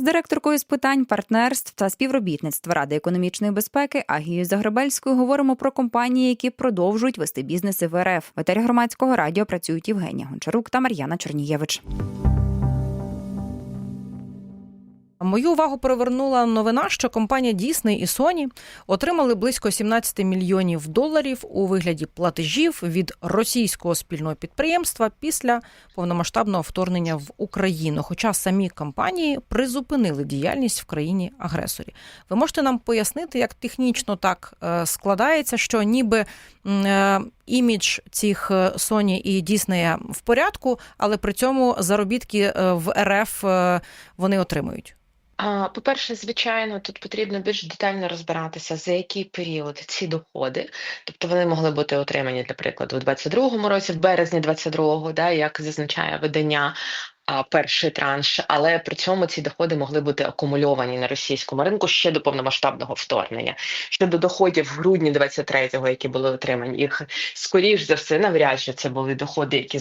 З директоркою з питань партнерств та співробітництва Ради економічної безпеки Агією Загребельською говоримо про компанії, які продовжують вести бізнеси в РФ. В етері громадського радіо працюють Євгенія Гончарук та Мар'яна Чернієвич. Мою увагу привернула новина, що компанія Disney і Sony отримали близько 17 мільйонів доларів у вигляді платежів від російського спільного підприємства після повномасштабного вторгнення в Україну. Хоча самі компанії призупинили діяльність в країні агресорі. Ви можете нам пояснити, як технічно так е, складається, що ніби е, імідж цих е, Sony і Disney в порядку, але при цьому заробітки в РФ вони отримують. По-перше, звичайно, тут потрібно більш детально розбиратися, за який період ці доходи, тобто вони могли бути отримані, для прикладу, у 22-му році, в березні 22-го, да, як зазначає видання. Перший транш, але при цьому ці доходи могли бути акумульовані на російському ринку ще до повномасштабного вторгнення. Щодо доходів в грудні 23-го, які були отримані, їх скоріш за все, навряд чи це були доходи, які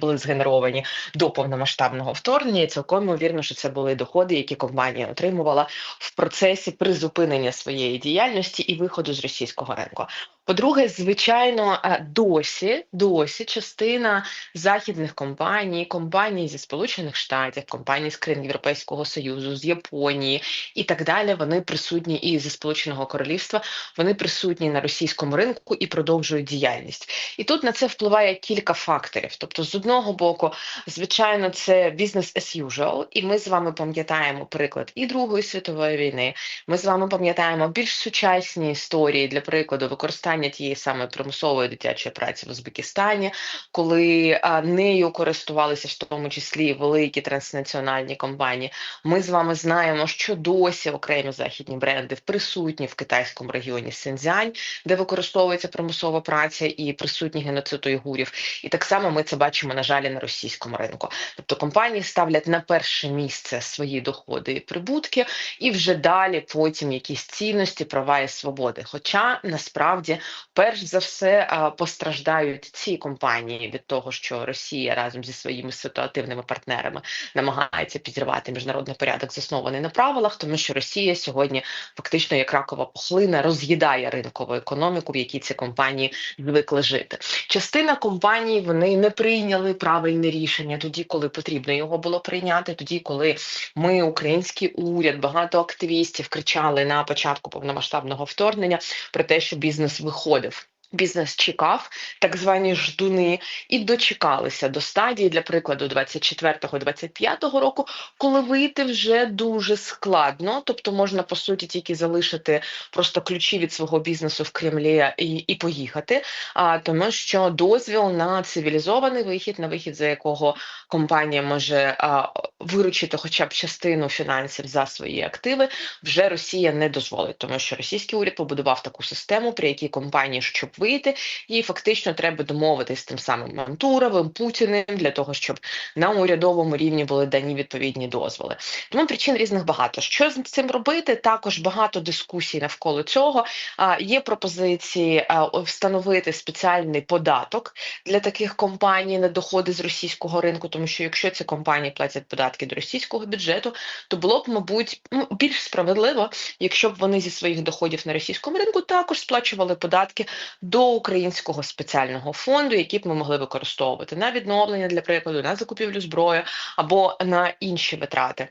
були згенеровані до повномасштабного вторгнення. І цілком ймовірно, що це були доходи, які компанія отримувала в процесі призупинення своєї діяльності і виходу з російського ринку. По-друге, звичайно, е, досі досі частина західних компаній, компаній зі Сполучених Штатів, компаній з країн Європейського Союзу, з Японії і так далі. Вони присутні і зі Сполученого Королівства, вони присутні на російському ринку і продовжують діяльність. І тут на це впливає кілька факторів. Тобто, з одного боку, звичайно, це бізнес as usual, і ми з вами пам'ятаємо приклад і Другої світової війни. Ми з вами пам'ятаємо більш сучасні історії для прикладу використання тієї самої примусової дитячої праці в Узбекистані, коли нею користувалися в тому числі великі транснаціональні компанії. Ми з вами знаємо, що досі окремі західні бренди присутні в китайському регіоні Синьцзянь, де використовується примусова праця і присутні геноцид уйгурів. І так само ми це бачимо, на жаль, на російському ринку. Тобто компанії ставлять на перше місце свої доходи і прибутки, і вже далі потім якісь цінності, права і свободи. Хоча насправді, перш за все, постраждають ці компанії від того, що Росія разом зі своїми ситуативними партнерами намагається підірвати міжнародний порядок, заснований на правилах, тому що Росія сьогодні фактично як ракова пухлина роз'їдає ринкову економіку, в якій ці компанії звикли жити. Частина компаній вони не прийняли правильне рішення тоді, коли потрібно його було прийняти. Тоді, коли ми, український уряд, багато активістів кричали на початку повномасштабного вторгнення про те, що бізнес виходив. Бізнес чекав так звані ждуни і дочекалися до стадії, для прикладу, 24-25 року, коли вийти вже дуже складно. Тобто можна по суті тільки залишити просто ключі від свого бізнесу в Кремлі і, і поїхати. А тому, що дозвіл на цивілізований вихід, на вихід, за якого компанія може а, виручити хоча б частину фінансів за свої активи, вже Росія не дозволить, тому що російський уряд побудував таку систему, при якій компанії, щоб вийти, їй фактично треба домовитись з тим самим Мантуровим, Путіним для того, щоб на урядовому рівні були дані відповідні дозволи. Тому причин різних багато. Що з цим робити? Також багато дискусій навколо цього. А, Є пропозиції встановити спеціальний податок для таких компаній на доходи з російського ринку, тому що якщо ці компанії платять податки до російського бюджету, то було б, мабуть, ну, більш справедливо, якщо б вони зі своїх доходів на російському ринку також сплачували податки до українського спеціального фонду, які б ми могли використовувати на відновлення, для прикладу, на закупівлю зброї або на інші витрати.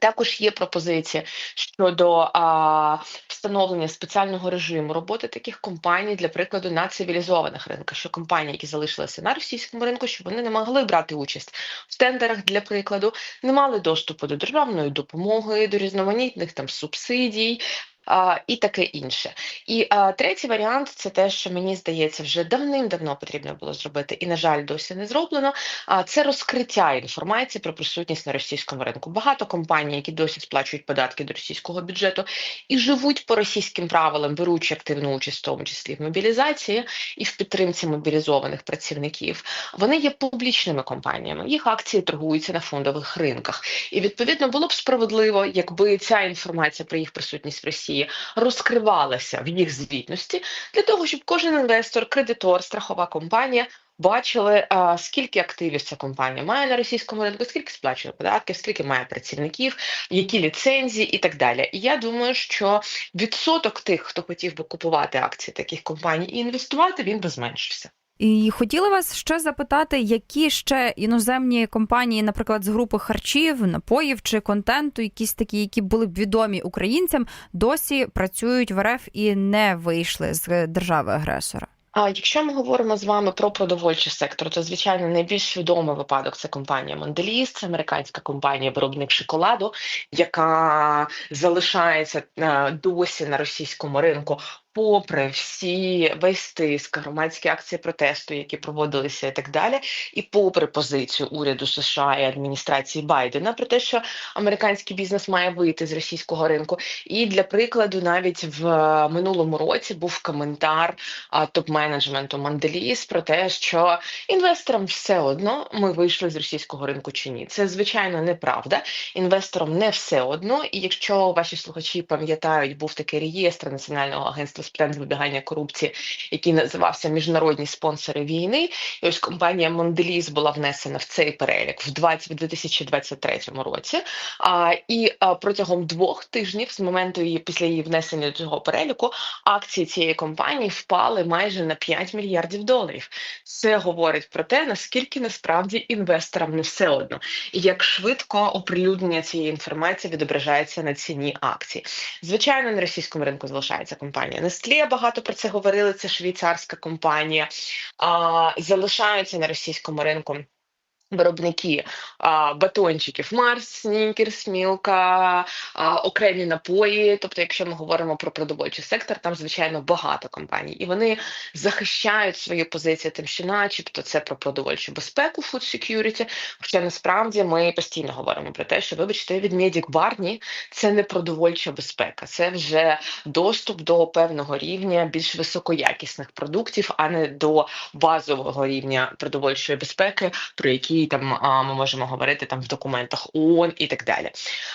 Також є пропозиція щодо а, встановлення спеціального режиму роботи таких компаній, для прикладу, на цивілізованих ринках, що компанії, які залишилися на російському ринку, щоб вони не могли брати участь в тендерах, для прикладу, не мали доступу до державної допомоги, до різноманітних там субсидій. А, і таке інше. І а, третій варіант це те, що мені здається, вже давним-давно потрібно було зробити, і, на жаль, досі не зроблено. А це розкриття інформації про присутність на російському ринку. Багато компаній, які досі сплачують податки до російського бюджету і живуть по російським правилам, беручи активну участь, в тому числі в мобілізації і в підтримці мобілізованих працівників. Вони є публічними компаніями. Їх акції торгуються на фондових ринках. І відповідно було б справедливо, якби ця інформація про їх присутність в Росії розкривалася в їх звітності для того, щоб кожен інвестор, кредитор, страхова компанія бачили, скільки активів ця компанія має на російському ринку, скільки сплачує податків, скільки має працівників, які ліцензії і так далі. І я думаю, що відсоток тих, хто хотів би купувати акції таких компаній і інвестувати, він би зменшився. І хотіла вас ще запитати, які ще іноземні компанії, наприклад, з групи харчів, напоїв чи контенту, якісь такі, які були б відомі українцям, досі працюють в РФ і не вийшли з держави-агресора. А якщо ми говоримо з вами про продовольчий сектор, то звичайно найбільш відомий випадок це компанія Mondelez, це американська компанія виробник шоколаду, яка залишається е, досі на російському ринку. Попри всі весь тиск, громадські акції протесту, які проводилися, і так далі, і попри позицію уряду США і адміністрації Байдена про те, що американський бізнес має вийти з російського ринку. І для прикладу, навіть в е, минулому році був коментар топ-менеджменту Mondelez про те, що інвесторам все одно ми вийшли з російського ринку чи ні. Це звичайно неправда. Інвесторам не все одно. І якщо ваші слухачі пам'ятають, був такий реєстр Національного агентства з питань запобігання корупції, який називався Міжнародні спонсори війни. І ось компанія Mondelez була внесена в цей перелік в 2023 році. А, і протягом двох тижнів з моменту її після її внесення до цього переліку акції цієї компанії впали майже на 5 мільярдів доларів. Це говорить про те, наскільки насправді інвесторам не все одно, і як швидко оприлюднення цієї інформації відображається на ціні акцій. Звичайно, на російському ринку залишається компанія Nestlé, багато про це говорили. Це швейцарська компанія. Залишаються на російському ринку. Виробники а, батончиків Марс, Снікерс, Мілка, а, окремі напої. Тобто, якщо ми говоримо про продовольчий сектор, там звичайно багато компаній, і вони захищають свої позиції, тим, що, начебто, це про продовольчу безпеку, food security, Хоча насправді ми постійно говоримо про те, що вибачте, від Медік Барні це не продовольча безпека, це вже доступ до певного рівня більш високоякісних продуктів, а не до базового рівня продовольчої безпеки, про там а, ми можемо говорити там в документах ООН і так далі.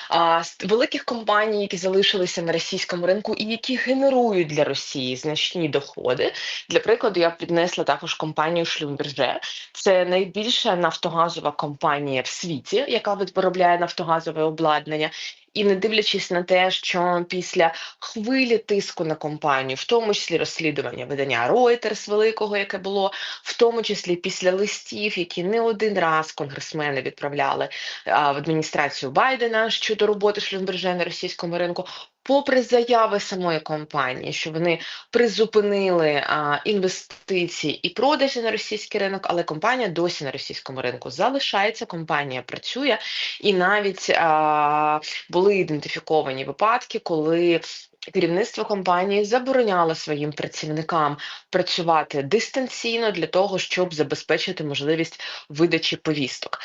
А, з великих компаній, які залишилися на російському ринку і які генерують для Росії значні доходи. Для прикладу, я піднесла також компанію Шлюмберже. Це найбільша нафтогазова компанія в світі, яка виробляє нафтогазове обладнання. І не дивлячись на те, що після хвилі тиску на компанію, в тому числі розслідування видання Reuters великого, яке було, в тому числі після листів, які не один раз конгресмени відправляли а, в адміністрацію Байдена щодо роботи Шлюмберже на російському ринку. Попри заяви самої компанії, що вони призупинили а, інвестиції і продажі на російський ринок, але компанія досі на російському ринку залишається. Компанія працює, і навіть а, були ідентифіковані випадки, коли керівництво компанії забороняло своїм працівникам працювати дистанційно для того, щоб забезпечити можливість видачі повісток.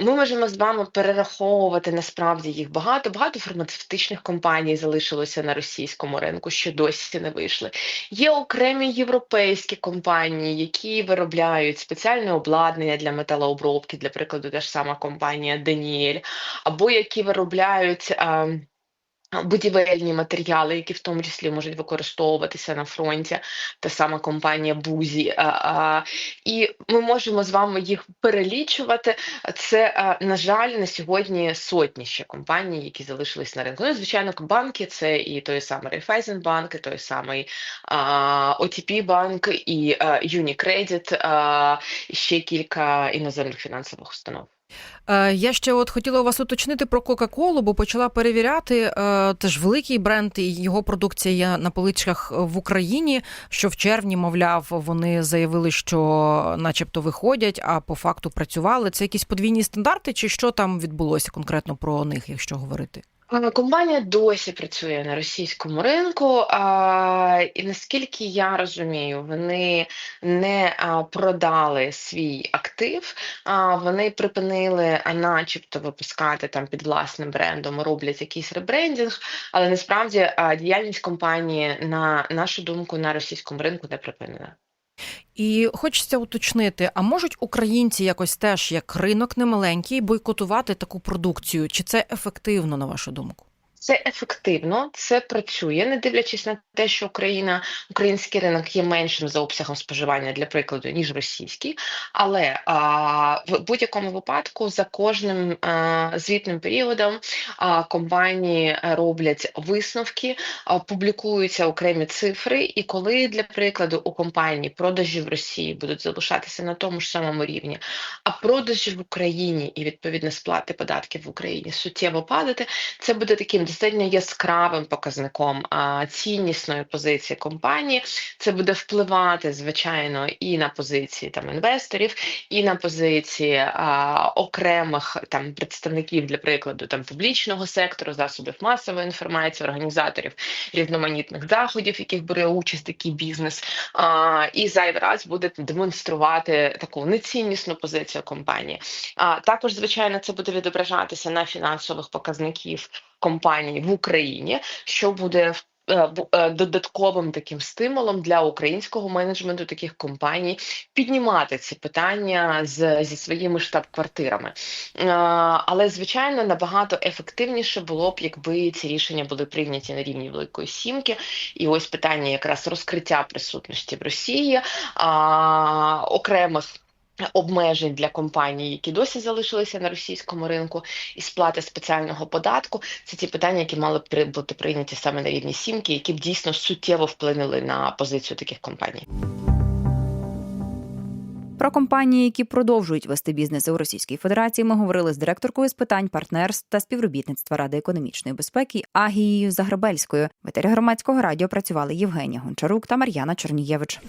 Ми можемо з вами перераховувати насправді їх багато. Багато фармацевтичних компаній залишилося на російському ринку, що досі не вийшли. Є окремі європейські компанії, які виробляють спеціальне обладнання для металообробки, для прикладу, та ж сама компанія Даніель, або які виробляють. Будівельні матеріали, які в тому числі можуть використовуватися на фронті, та сама компанія Бузі. А, а, і ми можемо з вами їх перелічувати. Це, на жаль, на сьогодні сотні ще компаній, які залишились на ринку. Ну, звичайно, банки це і той самий Райфайзенбанк, і той самий OTP банк, і Unicredit, і ще кілька іноземних фінансових установ. Е, Я ще от хотіла у вас уточнити про Кока-Колу, бо почала перевіряти теж великий бренд і його продукція є на поличках в Україні. Що в червні, мовляв, вони заявили, що, начебто, виходять, а по факту працювали. Це якісь подвійні стандарти, чи що там відбулося конкретно про них, якщо говорити? Компанія досі працює на російському ринку, і наскільки я розумію, вони не продали свій актив, а вони припинили, начебто, випускати там під власним брендом, роблять якийсь ребрендінг, але насправді діяльність компанії, на нашу думку, на російському ринку не припинена. І хочеться уточнити: а можуть українці якось теж як ринок немаленький бойкотувати таку продукцію? Чи це ефективно, на вашу думку? Це ефективно, це працює, не дивлячись на те, що Україна, український ринок є меншим за обсягом споживання для прикладу, ніж російський. Але а, в будь-якому випадку за кожним а, звітним періодом а, компанії роблять висновки, а, публікуються окремі цифри. І коли для прикладу у компанії продажі в Росії будуть залишатися на тому ж самому рівні, а продажі в Україні і відповідно сплати податків в Україні суттєво падати, це буде таким достатньо яскравим показником ціннісної позиції компанії. Це буде впливати, звичайно, і на позиції там інвесторів, і на позиції окремих там представників, для прикладу, там публічного сектору, засобів масової інформації, організаторів різноманітних заходів, яких бере участь такий бізнес, і зайвий раз буде демонструвати таку неціннісну позицію компанії. А також, звичайно, це буде відображатися на фінансових показників компаній в Україні, що буде в- е, е, додатковим таким стимулом для українського менеджменту таких компаній піднімати ці питання з, зі своїми штаб-квартирами. Е, Але, звичайно, набагато ефективніше було б, якби ці рішення були прийняті на рівні Великої Сімки. І ось питання якраз розкриття присутності в Росії, а, окремих. Обмежень для компаній, які досі залишилися на російському ринку, і сплати спеціального податку це ті питання, які мали б бути прийняті саме на рівні сімки, які б дійсно суттєво вплинули на позицію таких компаній. Про компанії, які продовжують вести бізнеси у Російській Федерації, ми говорили з директоркою з питань партнерств та співробітництва Ради економічної безпеки Агією Загребельською. В етері громадського радіо працювали Євгенія Гончарук та Мар'яна Чернієвич.